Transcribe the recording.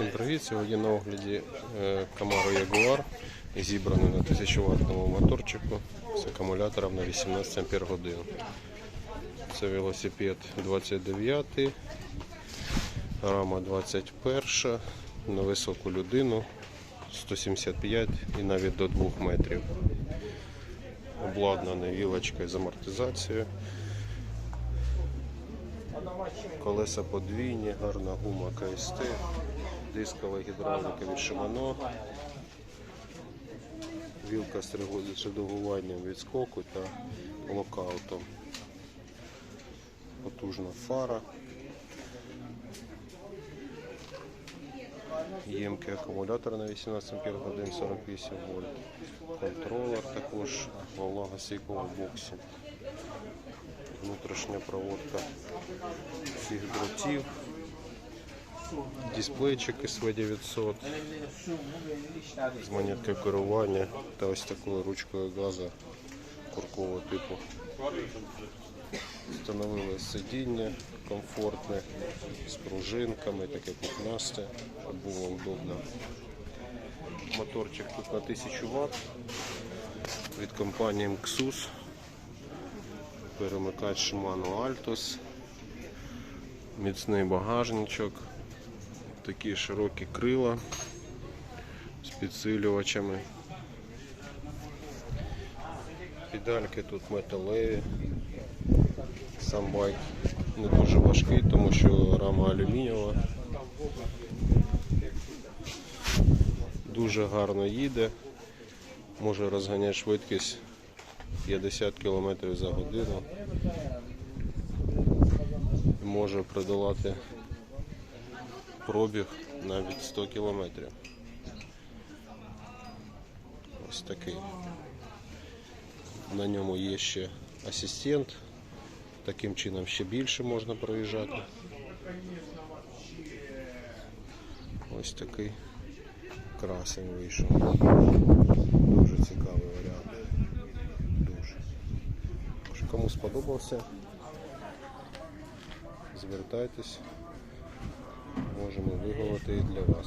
Всім привіт! Сьогодні на огляді Camaro Jaguar зібраний на 1000 ваттному моторчику з акумулятором на 18 ампер годин. Це велосипед 29, рама 21, на високу людину 175 і навіть до 2 метрів. Обладнаний вілочкою з амортизацією. Колеса подвійні, гарна гума КСТ, дискова гідравліка від Shimano, вілка з редагуванням від скоку та локаутом. Потужна фара. Ємкий акумулятор на 18 ампер годин 48 вольт. Контролер також во влагостійкому боксі. Внутрішня проводка всіх дротів. Дисплейчик СВ900 з монеткою керування та ось такою ручкою газу куркового типу. Встановили сидіння комфортне з пружинками, таке пухнасте, щоб було удобно. Моторчик тут на 1000 Вт від компанії Mxus. Перемикач Shimano Altos. Міцний багажничок. Такі широкі крила з підсилювачами. Педальки тут металеві. Сам байк не дуже важкий, тому що рама алюмінієва. Дуже гарно їде. Може розганяти швидкість 50 км за годину. Може продолати пробіг навіть 100 км. Ось такий. На ньому є ще асистент. Таким чином ще більше можна проїжджати. Ось такий красень вийшов. Дуже цікавий Кому сподобався, звертайтесь, можемо виговорити і для вас.